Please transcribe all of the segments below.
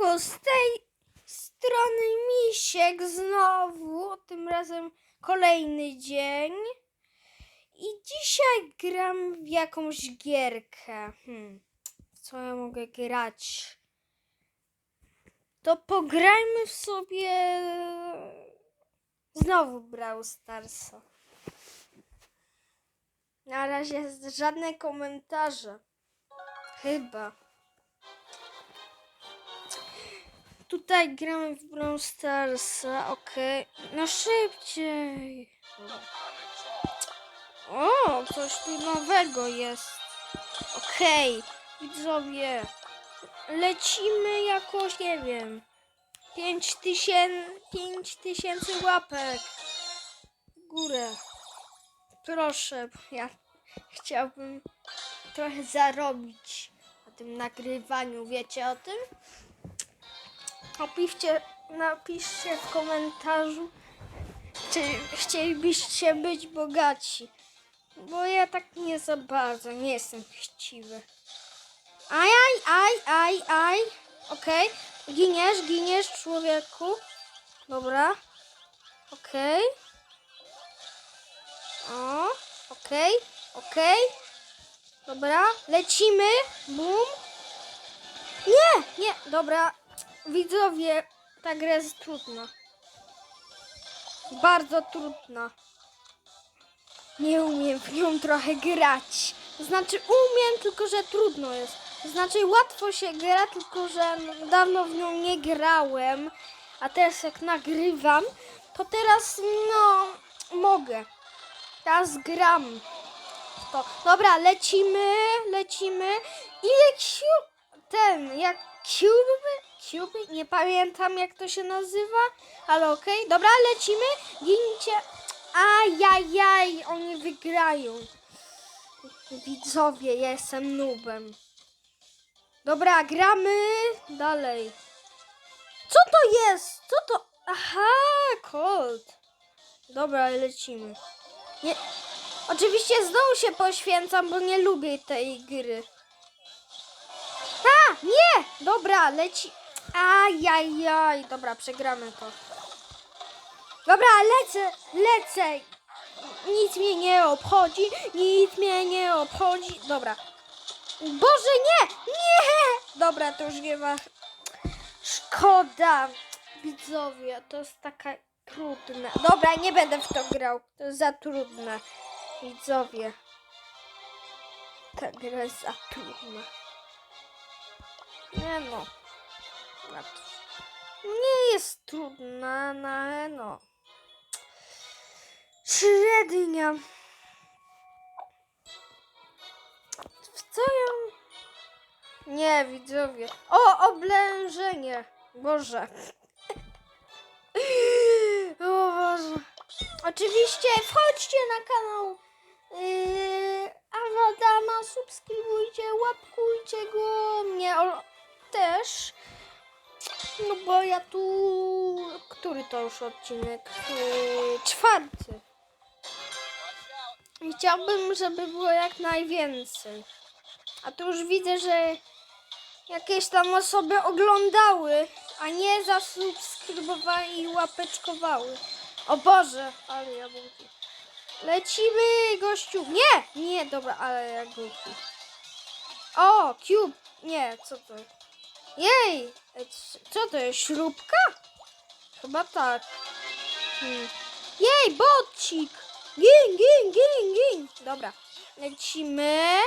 Z tej strony Misiek znowu, tym razem kolejny dzień. I dzisiaj gram w jakąś gierkę. Hmm, co ja mogę grać? To pograjmy w sobie znowu Brawl Starsa. Na razie żadne komentarze. Chyba. Tutaj gramy w Brawl Starsa, okej. No szybciej. O, coś tu nowego jest. Okej, widzowie. Lecimy jakoś, nie wiem. 5 tysięcy, 5 tysięcy łapek. W górę. Proszę, ja chciałbym trochę zarobić na tym nagrywaniu. Wiecie o tym? Napiszcie, napiszcie w komentarzu, czy chcielibyście być bogaci. Bo ja tak nie za bardzo, nie jestem chciwy. Aj, aj, aj, aj, aj. Okej. Giniesz, giniesz, człowieku. Dobra. Okej. O, okej, okej. Dobra, lecimy. Bum. Nie, nie, dobra. Widzowie, ta gra jest trudna. Bardzo trudna. Nie umiem w nią trochę grać. Znaczy umiem, tylko że trudno jest. Znaczy łatwo się gra, tylko że no, dawno w nią nie grałem. A teraz jak nagrywam, to teraz no mogę. Teraz gram. To. Dobra, lecimy, lecimy. Ile Q... Ten, jak Cube... Cube? Nie pamiętam jak to się nazywa, ale okej. Dobra, lecimy. Gincie. Ajajaj, oni wygrają. Widzowie, ja jestem nubem. Dobra, gramy dalej. Co to jest? Co to? Aha, Colt. Dobra, lecimy. Nie. Oczywiście znowu się poświęcam, bo nie lubię tej gry. A, nie! Dobra, leci. Ajajaj, dobra, przegramy to. Dobra, lecę, lecę. Nic mnie nie obchodzi, nic mnie nie obchodzi. Dobra. Boże, nie! Nie! Dobra, to już nie ma. Szkoda. Widzowie, to jest taka trudne. Dobra, nie będę w to grał. To jest za trudne. Widzowie. Ta gra jest za trudna. Nie no. Łatwo. Nie jest trudna, no, no. Średnia. W co ja... Nie, widzowie. O, oblężenie. Boże. O Boże. Oczywiście wchodźcie na kanał yy, Awadama, subskrybujcie, łapkujcie go, mnie też. No bo ja tu... Który to już odcinek? Yy, czwarty. I chciałbym, żeby było jak najwięcej. A tu już widzę, że jakieś tam osoby oglądały, a nie zasubskrybowały i łapeczkowały. O Boże, ale ja głupi. Lecimy, gościu. Nie, nie, dobra, ale ja głupi. O, cube. Nie, co to? Jej, co to jest, śrubka? Chyba tak. Hmm. Jej, bocik. Gin, gin, gin, gin. Dobra, lecimy.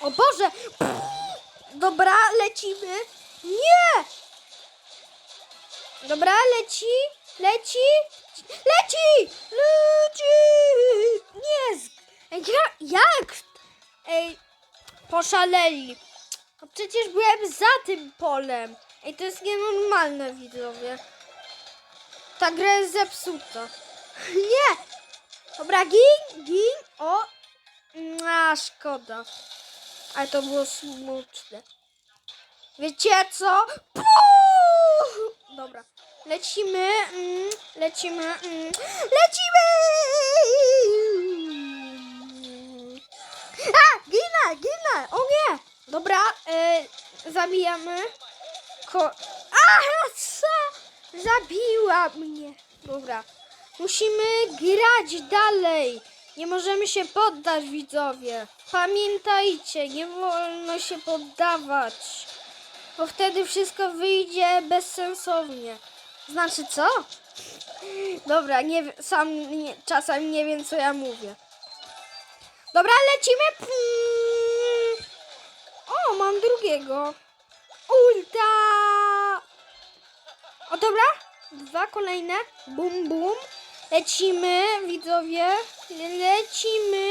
O Boże! Dobra, lecimy. Nie! Dobra, leci, leci, leci, leci! Nie! z- Ej, ja, jak? Ej, poszaleli. No przecież byłem za tym polem. Ej, to jest nienormalne, widzowie. Ta gra jest zepsuta. Nie! Dobra, gin, gin, o. A, szkoda. Ale to było smutne. Wiecie co? Puh! Dobra. Lecimy, mm, lecimy, mm, lecimy! A, ginę, ginę, o nie! Dobra, e, zabijamy. Ko Aha, co? Zabiła mnie. Dobra. Musimy grać dalej. Nie możemy się poddać, widzowie. Pamiętajcie, nie wolno się poddawać. Bo wtedy wszystko wyjdzie bezsensownie. Znaczy co? Dobra, nie, sam nie, czasem nie wiem, co ja mówię. Dobra, lecimy. Mam drugiego. Ulta. O, dobra. Dwa kolejne. Bum, bum. Lecimy, widzowie. Lecimy.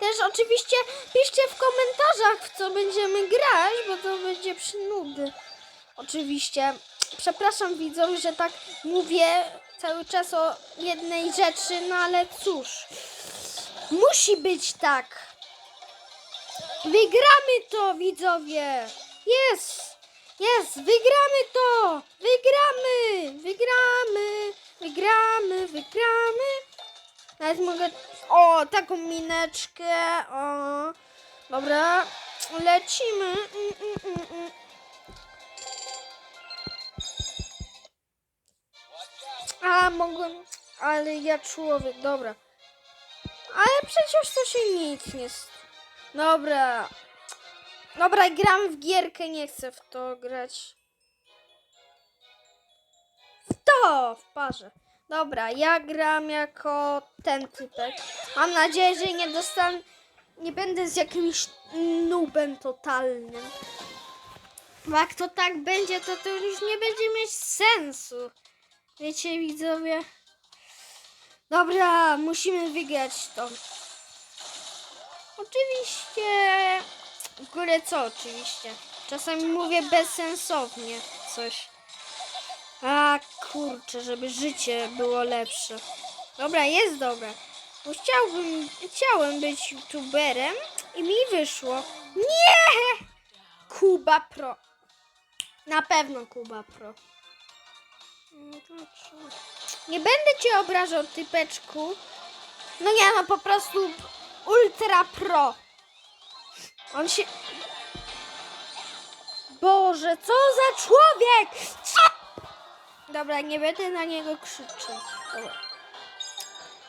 Też oczywiście piszcie w komentarzach, w co będziemy grać, bo to będzie przynudy. Oczywiście. Przepraszam widzom, że tak mówię cały czas o jednej rzeczy, no ale cóż. Musi być tak. Wygramy to, widzowie. Jest. Jest. Wygramy to. Wygramy. Wygramy. Wygramy. Wygramy. Nawet mogę... O, taką mineczkę. O. Dobra. Lecimy. Mm, mm, mm, mm. A, mogłem... Ale ja człowiek, dobra. Ale przecież to się nic nie... s- Dobra. Dobra, gram w gierkę, nie chcę w to grać. To! W parze. Dobra, ja gram jako ten typek. Mam nadzieję, że nie dostanę... Nie będę z jakimś nubem totalnym. Bo jak to tak będzie, to to już nie będzie mieć sensu. Wiecie, widzowie? Dobra, musimy wygrać to. Oczywiście. W ogóle co oczywiście? Czasami mówię bezsensownie coś. A kurczę, żeby życie było lepsze. Dobra, jest dobre. Bo chciałbym, chciałem być youtuberem i mi wyszło. Nie! Kuba Pro. Na pewno Kuba Pro. No? Nie będę cię obrażał, typeczku. No nie, no po prostu ultra pro. On się... Boże, co za człowiek! Co? Dobra, nie będę na niego krzyczeć. Dobra.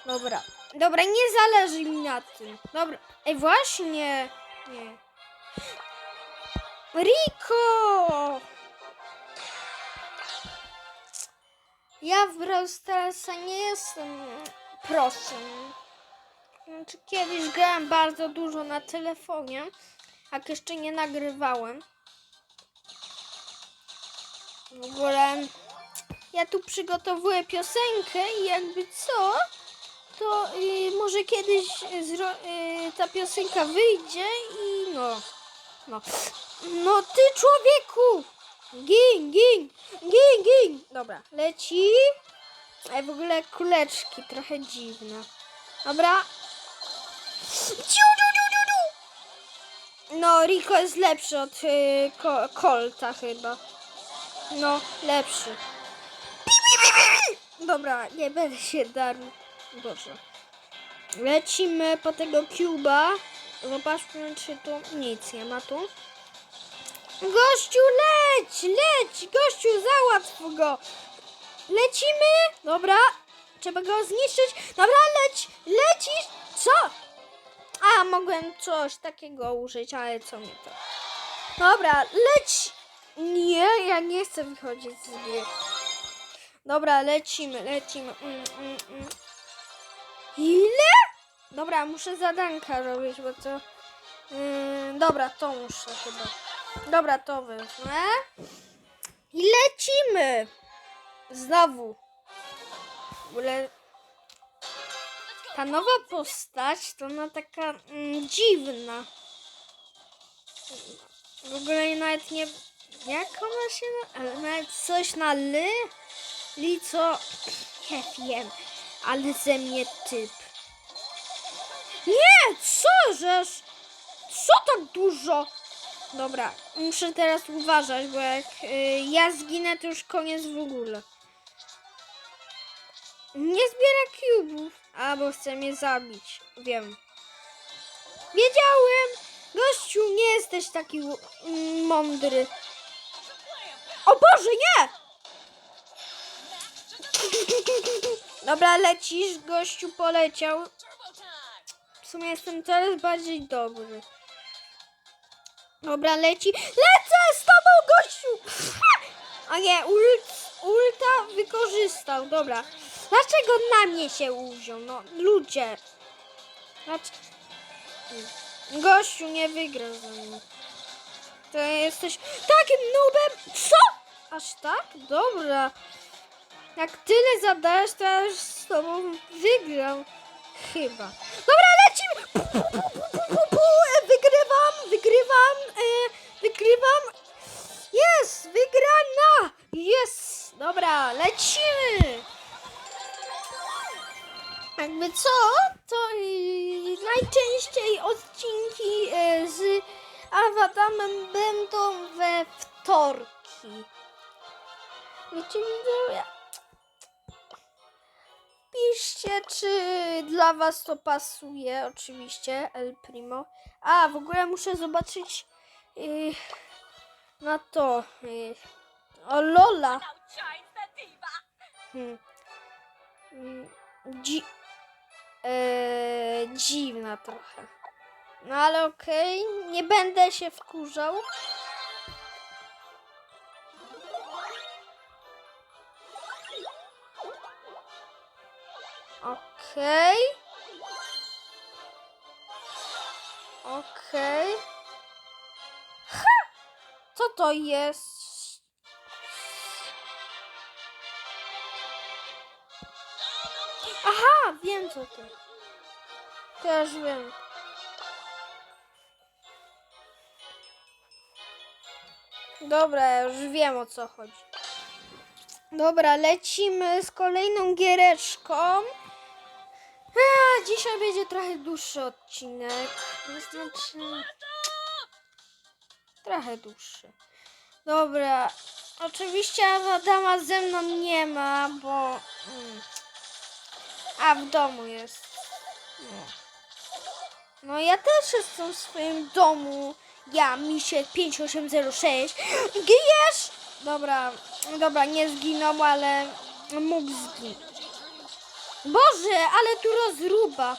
Dobra. Dobra, nie zależy mi na tym. Dobra. Ej, właśnie. Nie. Rico! Ja w Brawl nie jestem prosem. Znaczy, kiedyś grałem bardzo dużo na telefonie, jak jeszcze nie nagrywałem. W ogóle ja tu przygotowuję piosenkę i jakby co, to y, może kiedyś y, ta piosenka wyjdzie i no. No, no ty człowieku! Gin, gin, gin, gin. Dobra, leci. Ej, w ogóle kuleczki trochę dziwne. Dobra. No, Rico jest lepszy od y, Colta chyba. No, lepszy. Dobra, nie będę się darł. Boże. Lecimy po tego Cuba. Zobaczmy, czy tu nic nie ma tu. Gościu, leć, leć, gościu, załatw go. Lecimy. Dobra, trzeba go zniszczyć. Dobra, leć, lecisz. Co? A, mogłem coś takiego użyć, ale co mi to? Dobra, leć. Nie, ja nie chcę wychodzić z gry. Dobra, lecimy, lecimy. Mm, mm, mm. Ile? Dobra, muszę zadanka robić, bo to... Yy, dobra, to muszę chyba. Dobra, to wezmę. I lecimy! Znowu. W ogóle ta nowa postać to ona taka mm, dziwna. W ogóle nawet nie... Jak ona się... ale Nawet coś na ly? Li co... Nie wiem. Ale ze mnie typ. Nie! Co żeż? Co tak dużo? Dobra, muszę teraz uważać, bo jak y, ja zginę, to już koniec w ogóle. Nie zbiera cubów. A, bo chce mnie zabić. Wiem. Wiedziałem! Gościu, nie jesteś taki mm, mądry. O Boże, nie! Dobra, lecisz, gościu poleciał. W sumie jestem coraz bardziej dobry. Dobra, leci. Lecę z tobą, gościu! A nie, ult, ulta wykorzystał. Dobra. Dlaczego na mnie się uwziął? No, ludzie. Dlaczego? Gościu nie wygra ze mną. To jesteś takim nubem. Co? Aż tak? Dobra. Jak tyle zadajesz, to ja już z tobą wygram. Chyba. Dobra, lecimy! E, Wygrywam, wygrywam, e, wygrywam. Jest, wygrana! Jest! Dobra, lecimy! Jakby co, to najczęściej odcinki y, z Awadamem będą we wtorki. Wiecie, widzowie? Piszcie, czy dla was to pasuje, oczywiście, El Primo. A, w ogóle muszę zobaczyć y, na to. Y, o Lola. Hmm. Mm, Dzi eee, dziwna trochę. No ale okej, nie będę się wkurzał. Okej. Okej. Ha! Co to jest? Aha, wiem co to. Też wiem. Dobra, już wiem o co chodzi. Dobra, lecimy z kolejną giereczką. A, dzisiaj będzie trochę dłuższy odcinek. Znaczy... Trochę dłuższy. Dobra. Oczywiście Adama ze mną nie ma, bo... Mm. A, w domu jest. No. ja też jestem w swoim domu. Ja, Misiek 5806. Gijesz? Dobra, dobra, nie zginął, ale mógł zginąć. Boże, ale tu rozruba.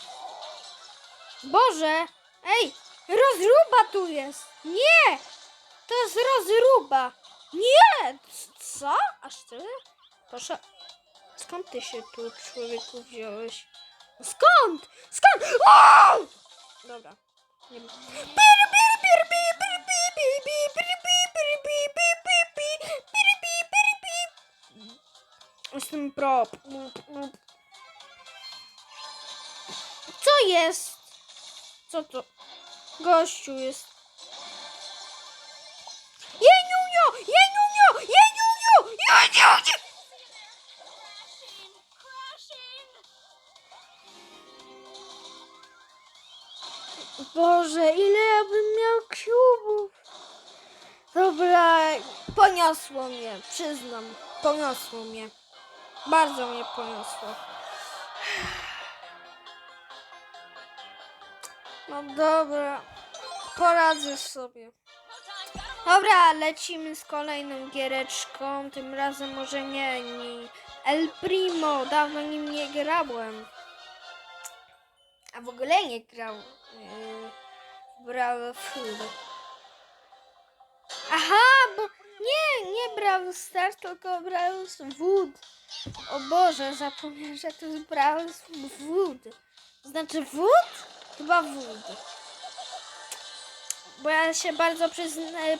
Boże, ej, rozruba tu jest. Nie, to jest rozruba. Nie, co? Aż tyle? Proszę, Skąd ty się tu, człowieku, wziąłeś? Skąd? Skąd? O! Dobra. Nie ma. Jestem prop. Co jest? Co to? Gościu jest. Jeniunio! Boże, ile ja bym miał kubów? Dobra, poniosło mnie, przyznam. Poniosło mnie. Bardzo mnie poniosło. No dobra, poradzę sobie. Dobra, lecimy z kolejną giereczką. Tym razem może nie ni El Primo. Dawno nim nie grałem. A w ogóle nie grał. Yy, Brawl. Aha, bo nie, nie Brawl Stars, tylko Brawl Wood. O Boże, zapomniałem, że to jest Brawl Wood. Znaczy Wood? Chyba Wood. Bo ja się bardzo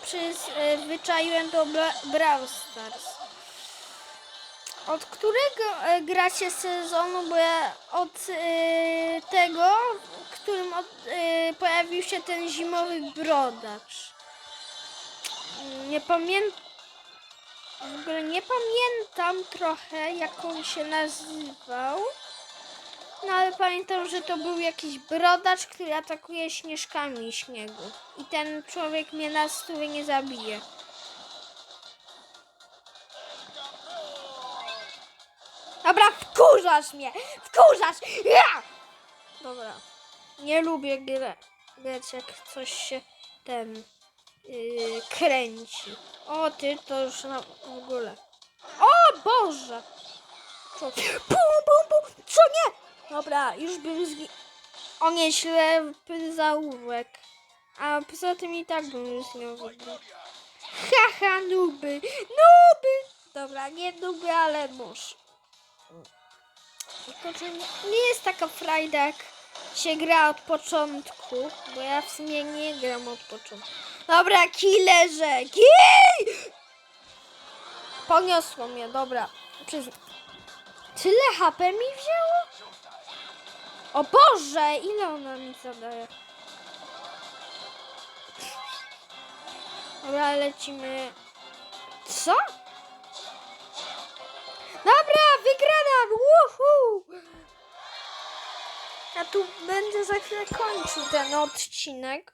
przyzwyczaiłem do Bra- Brawl Stars. Od którego e, gracie sezonu? Bo ja od e, tego, w którym od, e, pojawił się ten zimowy brodacz. Nie pamiętam. W ogóle nie pamiętam trochę, jak on się nazywał. No ale pamiętam, że to był jakiś brodacz, który atakuje śnieżkami śniegu. I ten człowiek mnie na stówę nie zabije. Dobra, wkurzasz mnie! Wkurzasz! Ja! Dobra. Nie lubię gry. Wiecie, jak coś się ten yy, kręci. O, ty to już na, w ogóle. O Boże! Co? Pum, pum, pum! Co nie? Dobra, już bym zgi... O nie, ślepy zaułek. A poza tym i tak bym już nie wygrał. Haha, nuby! Nuby! Dobra, nie nuby, ale nóż. Tylko, że nie, nie jest taka frajda, jak się gra od początku, bo ja w sumie nie gram od początku. Dobra, killerze! Kij! Poniosło mnie, dobra. Przyzna. Tyle HP mi wzięło? O Boże, ile ona mi zadaje? Dobra, lecimy. Co? Dobra, Ja tu będę za chwilę kończył ten odcinek.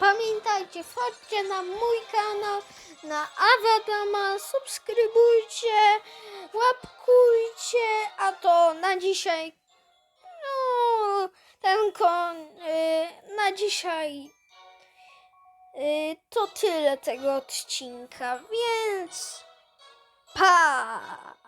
Pamiętajcie, wchodźcie na mój kanał, na Awadama, subskrybujcie, łapkujcie, a to na dzisiaj, no, ten kon, y, na dzisiaj y, to tyle tego odcinka, więc pa!